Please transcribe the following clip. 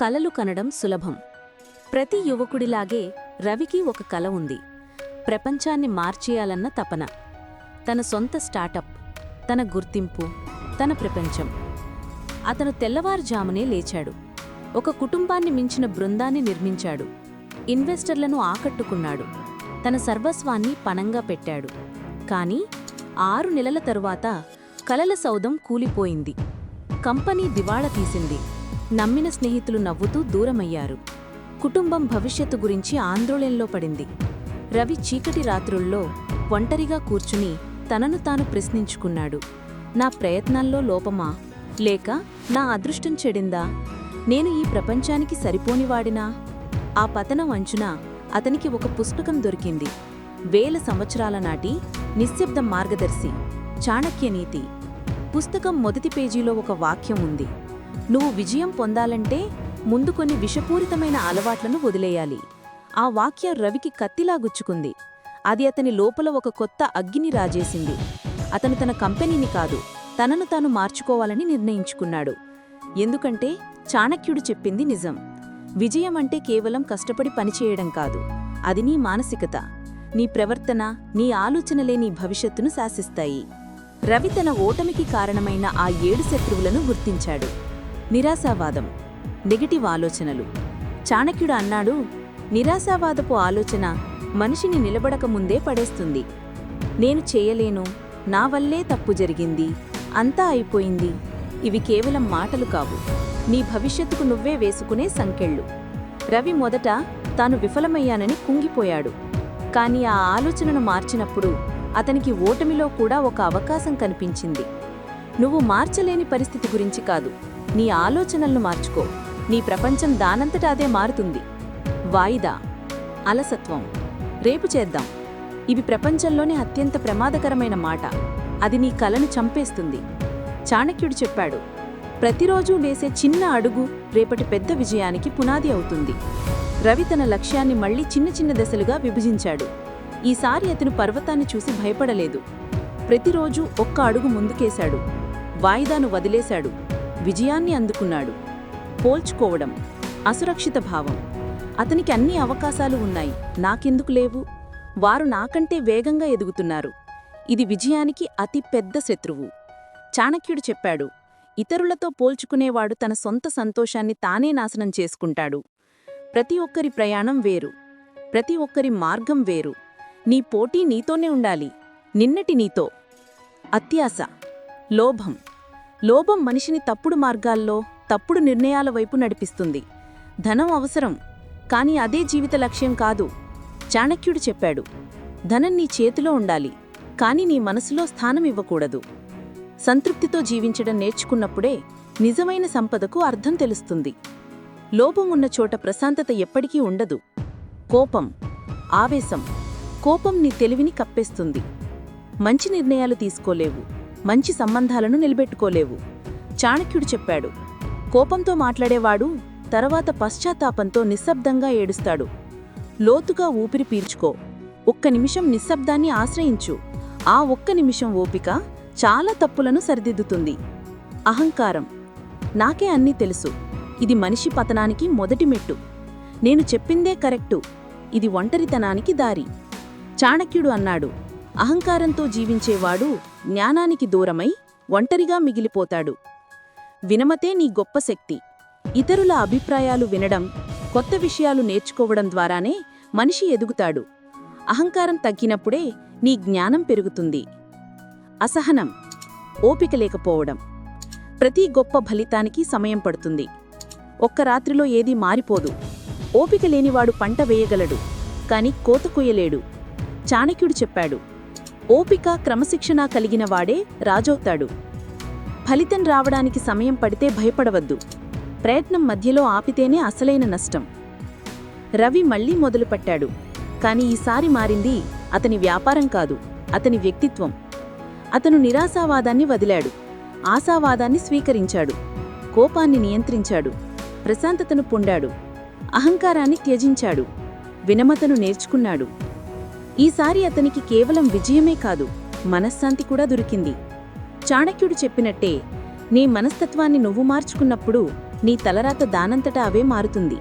కలలు కనడం సులభం. ప్రతి యువకుడిలాగే రవికి ఒక కల ఉంది. ప్రపంచాన్ని మార్చేయాలన్న తపన. తన సొంత స్టార్టప్ తన గుర్తింపు తన ప్రపంచం. అతను తెల్లవారుజామునే లేచాడు. ఒక కుటుంబాన్ని మించిన బృందాన్ని నిర్మించాడు. ఇన్వెస్టర్లను ఆకట్టుకున్నాడు. తన సర్వస్వాన్ని పణంగా పెట్టాడు. కానీ ఆరు నెలల తరువాత కలల సౌధం కూలిపోయింది. కంపెనీ దివాళా తీసింది. నమ్మిన స్నేహితులు నవ్వుతూ దూరమయ్యారు. కుటుంబం భవిష్యత్తు గురించి ఆందోళనలో పడింది. రవి చీకటి రాత్రుల్లో ఒంటరిగా కూర్చుని తనను తాను ప్రశ్నించుకున్నాడు. నా ప్రయత్నాల్లో లోపమా? లేక నా అదృష్టం చెడిందా? నేను ఈ ప్రపంచానికి సరిపోనివాడినా? ఆ పతనం అంచున అతనికి ఒక పుస్తకం దొరికింది. వేల సంవత్సరాల నాటి నిశ్శబ్ద మార్గదర్శి చాణక్యనీతి పుస్తకం మొదటి పేజీలో ఒక వాక్యం ఉంది. నువ్వు విజయం పొందాలంటే ముందు కొన్ని విషపూరితమైన అలవాట్లను వదిలేయాలి. ఆ వాక్యం రవికి కత్తిలా గుచ్చుకుంది. అది అతని లోపల ఒక కొత్త అగ్గిని రాజేసింది. అతను తన కంపెనీని కాదు తనను తాను మార్చుకోవాలని నిర్ణయించుకున్నాడు. ఎందుకంటే చాణక్యుడు చెప్పింది నిజం. విజయం అంటే కేవలం కష్టపడి పనిచేయడం కాదు. అది నీ మానసికత. నీ ప్రవర్తన నీ ఆలోచనలే నీ భవిష్యత్తును శాసిస్తాయి. రవి తన ఓటమికి కారణమైన ఆ ఏడు శత్రువులను గుర్తించాడు. నిరాశావాదం నెగటివ్ ఆలోచనలు. చాణక్యుడు అన్నాడు నిరాశావాదపు ఆలోచన మనిషిని నిలబడక ముందే పడేస్తుంది. నేను చేయలేను నా వల్లే తప్పు జరిగింది అంతా అయిపోయింది. ఇవి కేవలం మాటలు కావు. నీ భవిష్యత్తుకు నువ్వే వేసుకునే సంకెళ్ళు. రవి మొదట తాను విఫలమయ్యానని కుంగిపోయాడు. కాని ఆ ఆలోచనను మార్చినప్పుడు అతనికి ఓటమిలో కూడా ఒక అవకాశం కనిపించింది. నువ్వు మార్చలేని పరిస్థితి గురించి కాదు. నీ ఆలోచనలను మార్చుకో. నీ ప్రపంచం దానంతటా అదే మారుతుంది. వాయిదా. అలసత్వం. రేపు చేద్దాం. ఇవి ప్రపంచంలోనే అత్యంత ప్రమాదకరమైన మాట. అది నీ కలను చంపేస్తుంది. చాణక్యుడు చెప్పాడు ప్రతిరోజూ వేసే చిన్న అడుగు రేపటి పెద్ద విజయానికి పునాది అవుతుంది. రవి తన లక్ష్యాన్ని మళ్ళీ చిన్న చిన్న దశలుగా విభజించాడు. ఈసారి అతను పర్వతాన్ని చూసి భయపడలేదు. ప్రతిరోజూ ఒక్క అడుగు ముందుకేశాడు. వాయిదాను వదిలేశాడు. విజయాన్ని అందుకున్నాడు. పోల్చుకోవడం అసురక్షిత భావం. అతనికి అన్ని అవకాశాలు ఉన్నాయి. నాకెందుకు లేవు? వారు నాకంటే వేగంగా ఎదుగుతున్నారు. ఇది విజయానికి అతి పెద్ద శత్రువు. చాణక్యుడు చెప్పాడు ఇతరులతో పోల్చుకునేవాడు తన సొంత సంతోషాన్ని తానే నాశనం చేసుకుంటాడు. ప్రతి ఒక్కరి ప్రయాణం వేరు. ప్రతి ఒక్కరి మార్గం వేరు. నీ పోటీ నీతోనే ఉండాలి. నిన్నటి నీతో. అత్యాశ. లోభం. లోభం మనిషిని తప్పుడు మార్గాల్లో తప్పుడు నిర్ణయాల వైపు నడిపిస్తుంది. ధనం అవసరం కాని అదే జీవిత లక్ష్యం కాదు చాణక్యుడు చెప్పాడు. ధనం నీ చేతిలో ఉండాలి కాని నీ మనసులో స్థానం ఇవ్వకూడదు. సంతృప్తితో జీవించడం నేర్చుకున్నప్పుడే నిజమైన సంపదకు అర్థం తెలుస్తుంది. లోపం ఉన్న చోట ప్రశాంతత ఎప్పటికీ ఉండదు. కోపం ఆవేశం కోపం నీ తెలివిని కప్పేస్తుంది. మంచి నిర్ణయాలు తీసుకోలేవు. మంచి సంబంధాలను నిలబెట్టుకోలేవు. చాణక్యుడు చెప్పాడు కోపంతో మాట్లాడేవాడు తర్వాత పశ్చాత్తాపంతో నిశ్శబ్దంగా ఏడుస్తాడు. లోతుగా ఊపిరి పీల్చుకో. ఒక్క నిమిషం నిశ్శబ్దాన్ని ఆశ్రయించు. ఆ ఒక్క నిమిషం ఓపిక చాలా తప్పులను సరిదిద్దుతుంది. అహంకారం. నాకే అన్నీ తెలుసు. ఇది మనిషి పతనానికి మొదటి మెట్టు. నేను చెప్పిందే కరెక్టు. ఇది ఒంటరితనానికి దారి. చాణక్యుడు అన్నాడు అహంకారంతో జీవించేవాడు జ్ఞానానికి దూరమై ఒంటరిగా మిగిలిపోతాడు. వినమతే నీ గొప్ప శక్తి. ఇతరుల అభిప్రాయాలు వినడం కొత్త విషయాలు నేర్చుకోవడం ద్వారానే మనిషి ఎదుగుతాడు. అహంకారం తగ్గినప్పుడే నీ జ్ఞానం పెరుగుతుంది. అసహనం ఓపిక లేకపోవడం. ప్రతి గొప్ప ఫలితానికి సమయం పడుతుంది. ఒక్క రాత్రిలో ఏదీ మారిపోదు. ఓపిక లేనివాడు పంట వేయగలడు కాని కోత కొయ్యలేడు. చాణక్యుడు చెప్పాడు ఓపిక క్రమశిక్షణ కలిగిన వాడే రాజవుతాడు ఫలితం రావడానికి సమయం పడితే భయపడవద్దు. ప్రయత్నం మధ్యలో ఆపితేనే అసలైన నష్టం. రవి మళ్ళీ మొదలుపెట్టాడు. కాని ఈసారి మారింది అతని వ్యాపారం కాదు అతని వ్యక్తిత్వం. అతను నిరాశావాదాన్ని వదిలాడు. ఆశావాదాన్ని స్వీకరించాడు. కోపాన్ని నియంత్రించాడు. ప్రశాంతతను పొందాడు. అహంకారాన్ని త్యజించాడు. వినమతను నేర్చుకున్నాడు. ఈసారి అతనికి కేవలం విజయమే కాదు మనశ్శాంతి కూడా దొరికింది. చాణక్యుడు చెప్పినట్టే నీ మనస్తత్వాన్ని నువ్వు మార్చుకున్నప్పుడు నీ తలరాత దానంతట అవే మారుతుంది.